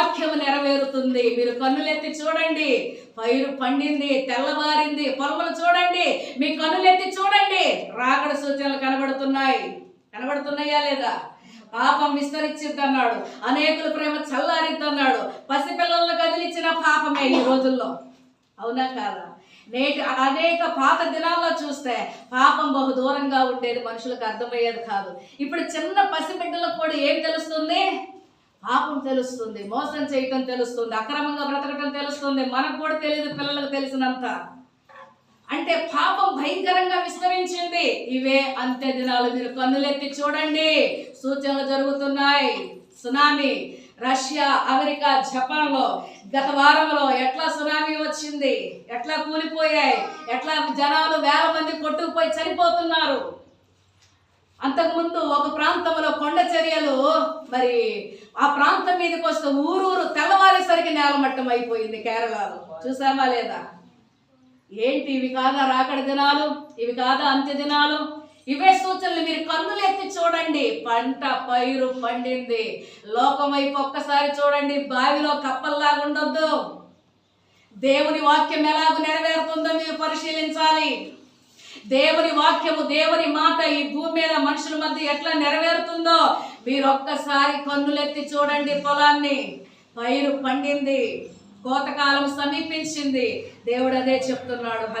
వాక్యం నెరవేరుతుంది. మీరు కన్నులెత్తి చూడండి. పైరు పండింది తెల్లవారింది పొలములు చూడండి. మీ కన్నులెత్తి చూడండి. రాకడ సూచనలు కనబడుతున్నాయి. కనబడుతున్నాయా లేదా? పాపం విస్తరించిద్దన్నాడు. అనేకుల ప్రేమ చల్లారిద్దన్నాడు. పసిపిల్లలను కదిలించిన పాపమే ఈ రోజుల్లో. అవునా కాదా? నేటి అనేక పాత దినాల్లో చూస్తే పాపం బహు దూరంగా ఉండేది. మనుషులకు అర్థమయ్యేది కాదు. ఇప్పుడు చిన్న పసిబిడ్డలకు కూడా ఏం తెలుస్తుంది? పాపం తెలుస్తుంది మోసం చేయటం తెలుస్తుంది అక్రమంగా బ్రతకటం తెలుస్తుంది మనకు కూడా తెలియదు పిల్లలకు తెలిసినంత. అంటే పాపం భయంకరంగా విస్తరించింది. ఇవే అంత్య దినాలు. మీరు కన్నులెత్తి చూడండి. సూచనలు జరుగుతున్నాయి. సునామీ. రష్యా అమెరికా జపాన్లో గత వారంలో ఎట్లా సునామీ వచ్చింది? ఎట్లా కూలిపోయాయి? ఎట్లా జనాలు వేల మంది కొట్టుకుపోయి చనిపోతున్నారు? అంతకుముందు ఒక ప్రాంతంలో కొండ చర్యలు మరి ఆ ప్రాంతం మీదకి వస్తే ఊరూరు తెల్లవారేసరికి నేలమట్టం అయిపోయింది కేరళలో. చూసామా లేదా? ఏంటి ఇవి కాదా రాకడ దినాలు? ఇవి కాదా అంత్య దినాలు? ఇవే సూచనలు మీరు కన్నులు ఎత్తి చూడండి. పంట పైరు పండింది. లోకం వైపు ఒక్కసారి చూడండి. బావిలో కప్పల్లాగా ఉండొద్దు. దేవుని వాక్యం ఎలాగ నెరవేరుతుందో మీరు పరిశీలించాలి. దేవుని వాక్యము దేవుని మాట ఈ భూమి మీద మనుషుల మధ్య ఎట్లా నెరవేరుతుందో మీరు ఒక్కసారి కన్నులెత్తి చూడండి పొలాన్ని. పైరు పండింది కోతకాలం సమీపించింది. దేవుడు అదే చెప్తున్నాడు.